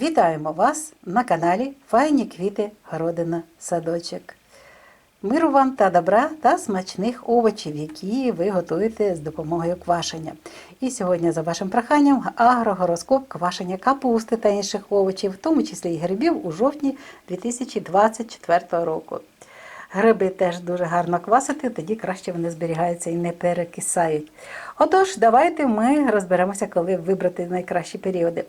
Вітаємо вас на каналі Файні квіти Городина Садочок. Миру вам та добра та смачних овочів, які ви готуєте з допомогою квашення. І сьогодні, за вашим проханням, агрогороскоп квашення капусти та інших овочів, в тому числі і грибів у жовтні 2024 року. Гриби теж дуже гарно квасити, тоді краще вони зберігаються і не перекисають. Отож, давайте ми розберемося, коли вибрати найкращі періоди.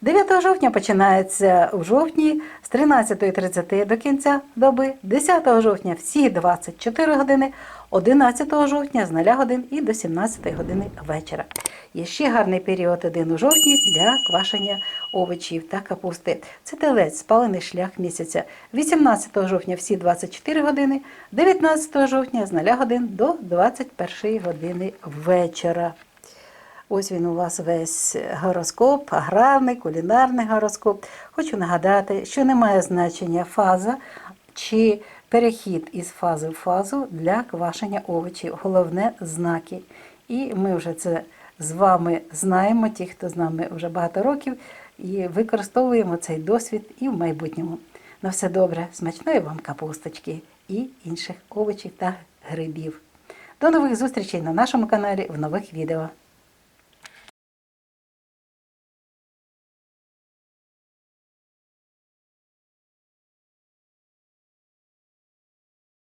9 жовтня починається у жовтні з 13.30 до кінця доби, 10 жовтня всі 24 години, 11 жовтня з 0 годин і до 17 години вечора. Є ще гарний період один у жовтні для квашення овочів та капусти. Це телець, спалений шлях місяця. 18 жовтня всі 24 години, 19 жовтня з 0 годин до 21 години вечора. Ось він у вас весь гороскоп, аграрний, кулінарний гороскоп. Хочу нагадати, що не має значення фаза чи перехід із фази в фазу для квашення овочів. Головне знаки. І ми вже це з вами знаємо, ті, хто з нами вже багато років, і використовуємо цей досвід і в майбутньому. На все добре, смачної вам капусточки і інших овочів та грибів. До нових зустрічей на нашому каналі в нових відео.